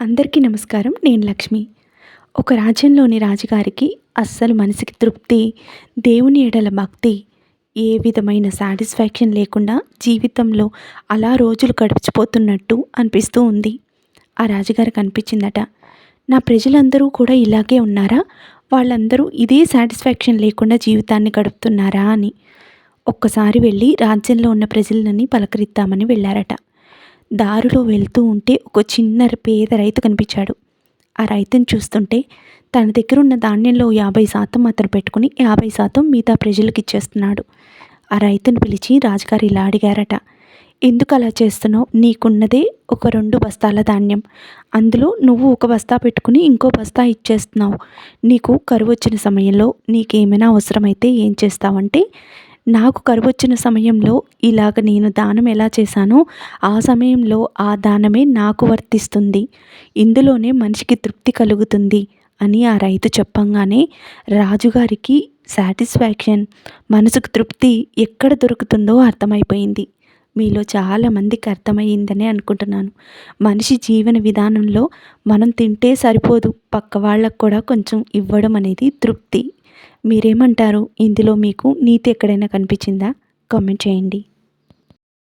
అందరికీ నమస్కారం నేను లక్ష్మి. ఒక రాజ్యంలోని రాజుగారికి అస్సలు మనసుకి తృప్తి దేవుని ఎడల భక్తి ఏ విధమైన సాటిస్ఫాక్షన్ లేకుండా జీవితంలో అలా రోజులు గడిచిపోతున్నట్టు అనిపిస్తూ ఉంది. ఆ రాజుగారికి అనిపించిందట నా ప్రజలందరూ కూడా ఇలాగే ఉన్నారా? వాళ్ళందరూ ఇదే సాటిస్ఫాక్షన్ లేకుండా జీవితాన్ని గడుపుతున్నారా? అని. ఒక్కసారి వెళ్ళి రాజ్యంలో ఉన్న ప్రజలని పలకరిద్దామని వెళ్ళారట. దారిలో వెళ్తూ ఉంటే ఒక చిన్న పేద రైతు కనిపించాడు. ఆ రైతుని చూస్తుంటే తన దగ్గర ఉన్న ధాన్యంలో యాభై శాతం అతను పెట్టుకుని యాభై శాతం మిగతా ప్రజలకు ఇచ్చేస్తున్నాడు. ఆ రైతుని పిలిచి రాజుగారు ఇలా అడిగారట ఎందుకు అలా చేస్తున్నావు? నీకున్నదే ఒక రెండు బస్తాల ధాన్యం. అందులో నువ్వు ఒక బస్తా పెట్టుకుని ఇంకో బస్తా ఇచ్చేస్తున్నావు. నీకు కరువు వచ్చిన సమయంలో నీకేమైనా అవసరమైతే ఏం చేస్తావంటే నాకు కరువు వచ్చిన సమయంలో ఇలాగ నేను దానం ఎలా చేశానో ఆ సమయంలో ఆ దానమే నాకు వర్తిస్తుంది. ఇందులోనే మనిషికి తృప్తి కలుగుతుంది అని ఆ రైతు చెప్పంగానే రాజుగారికి సాటిస్ఫాక్షన్ మనసుకు తృప్తి ఎక్కడ దొరుకుతుందో అర్థమైపోయింది. మీలో చాలామందికి అర్థమయ్యిందని అనుకుంటున్నాను. మనిషి జీవన విధానంలో మనం తింటే సరిపోదు పక్క వాళ్ళకు కూడా కొంచెం ఇవ్వడం అనేది తృప్తి. మీరేమంటారు? ఇందులో మీకు నీతి ఎక్కడైనా కనిపించిందా? కామెంట్ చేయండి.